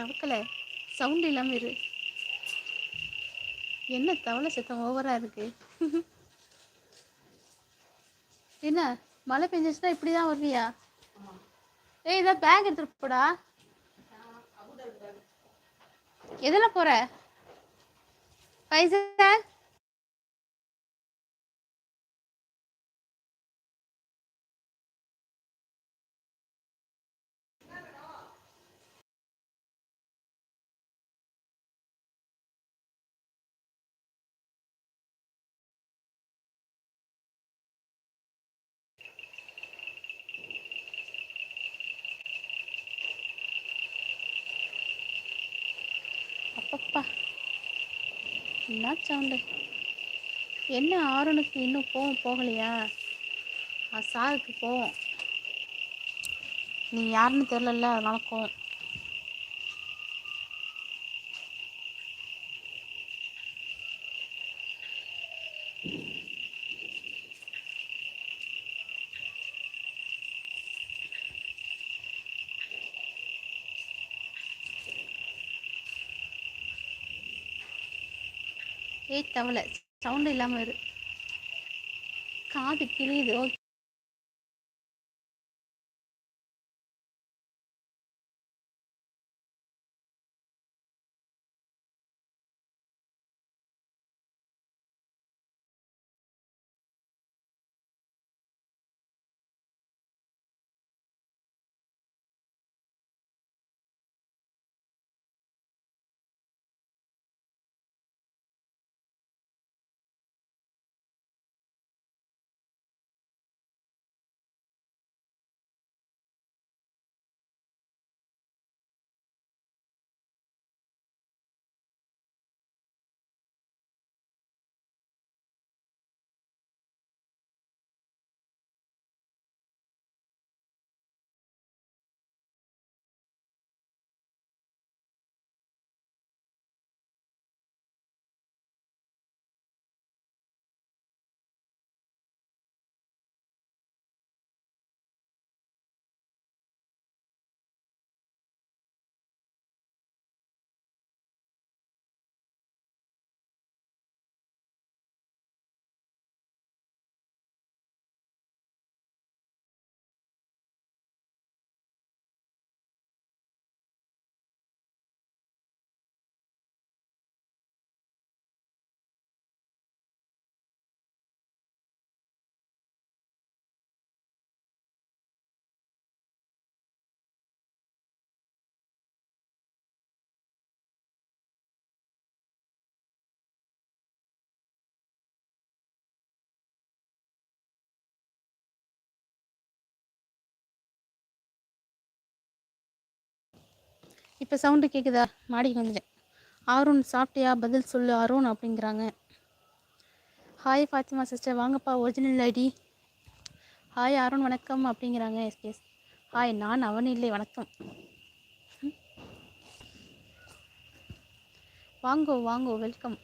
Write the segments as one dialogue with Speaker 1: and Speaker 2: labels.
Speaker 1: தவக்கலை. Sound இல்லாமல் இரு. என்ன தவளை சத்தம் ஓவராக இருக்கு? என்ன மழை பெஞ்சிச்சுன்னா இப்படி தான் வருவியா? ஏய் இதான் பேக் எடுத்துட்டு போடா. எதில் போற? பைசா? அப்பா. என்ன சவுண்டு? என்ன ஆரோனுக்கு இன்னும் போவோம் போகலையா? சாருக்கு போவோம் நீ யாருன்னு தெரிலல்ல அதனால கோவம். ஏய் தவளை சவுண்டு இல்லாமல் இரு. காது கிழியுது. ஓகே இப்போ சவுண்டு கேட்குதா மாடிக்கு வந்துட்டேன். ஆரோன் சாப்பிட்டியா? பதில் சொல்லு அருண் அப்படிங்கிறாங்க. ஹாய் ஃபாத்திமா சிஸ்டர் வாங்கப்பா ஒரிஜினல் ஐடி ஹாய் அருண் வணக்கம் அப்படிங்கிறாங்க எஸ் எஸ். ஹாய் நான் அவன் இல்லை வணக்கம். வாங்கோ வாங்கோ வெல்கம்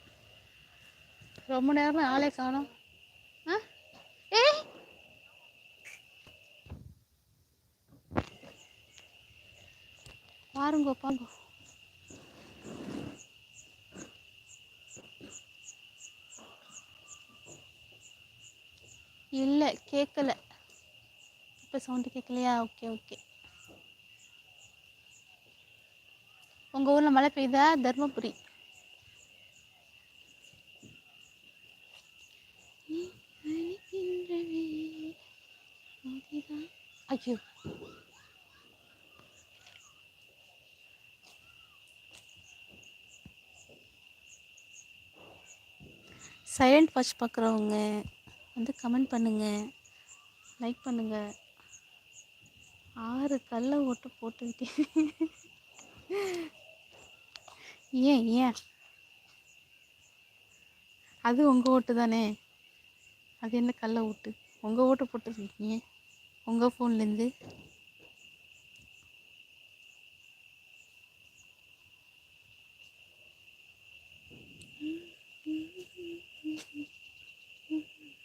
Speaker 1: ரொம்ப நேரம் ஆளே காணும். ஆ? பாருங்கோ பாருங்கோ. இல்லை கேட்கல இப்போ சவுண்டு கேட்கலையா ஓகே ஓகே. உங்கள் ஊரில் மழை பெய்யுதா தர்மபுரி. ஐயோ. சைலண்ட் வாட்ச் பார்க்குறவங்க வந்து கமெண்ட் பண்ணுங்கள் லைக் பண்ணுங்கள் ஆறு கல்லை ஓட்டு போட்டுக்கிட்டே. ஏன் ஏன்? அது உங்கள் ஓட்டு தானே? அது என்ன கல்லை ஓட்டு? உங்கள் ஓட்டு போட்டுருக்கீங்க. உங்கள் ஃபோன்லேருந்து